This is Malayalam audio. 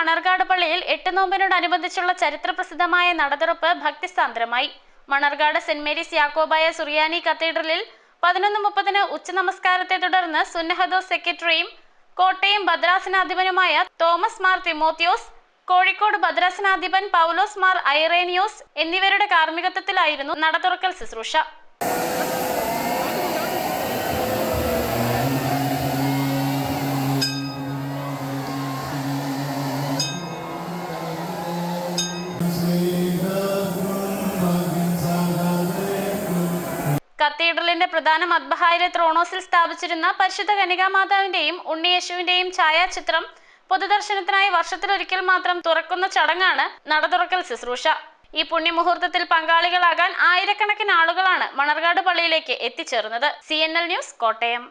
മണർകാട് പള്ളിയിൽ എട്ട് നോമ്പിനോടനുബന്ധിച്ചുള്ള ചരിത്ര പ്രസിദ്ധമായ നടതുറപ്പ് ഭക്തിസാന്ദ്രമായി. മണർകാട് സെന്റ് മേരീസ് യാക്കോബായ സുറിയാനി കത്തീഡ്രലിൽ പതിനൊന്ന് മുപ്പതിന് ഉച്ചനമസ്കാരത്തെ തുടർന്ന് സുന്നഹദോസ് സെക്രട്ടറിയും കോട്ടയം ഭദ്രാസനാധിപനുമായ തോമസ് മാർ തിമോത്തിയോസ് കോഴിക്കോട് ഭദ്രാസനാധിപൻ പൗലോസ് മാർ ഐറേനിയോസ് എന്നിവരുടെ കാർമ്മികത്വത്തിലായിരുന്നു നടതുറക്കൽ ശുശ്രൂഷ. കത്തീഡ്രലിന്റെ പ്രധാന മദ്ബഹായിലെ ത്രോണോസിൽ സ്ഥാപിച്ചിരുന്ന പരിശുദ്ധ കനികാമാതാവിന്റെയും ഉണ്ണിയേശുവിന്റെയും ഛായാചിത്രം പൊതുദർശനത്തിനായി വർഷത്തിലൊരിക്കൽ മാത്രം തുറക്കുന്ന ചടങ്ങാണ് നട തുറക്കൽ ശുശ്രൂഷ. ഈ പുണ്യമുഹൂർത്തത്തിൽ പങ്കാളികളാകാൻ ആയിരക്കണക്കിന് ആളുകളാണ് മണർകാട് പള്ളിയിലേക്ക് എത്തിച്ചേർന്നത്. C News Kottayam.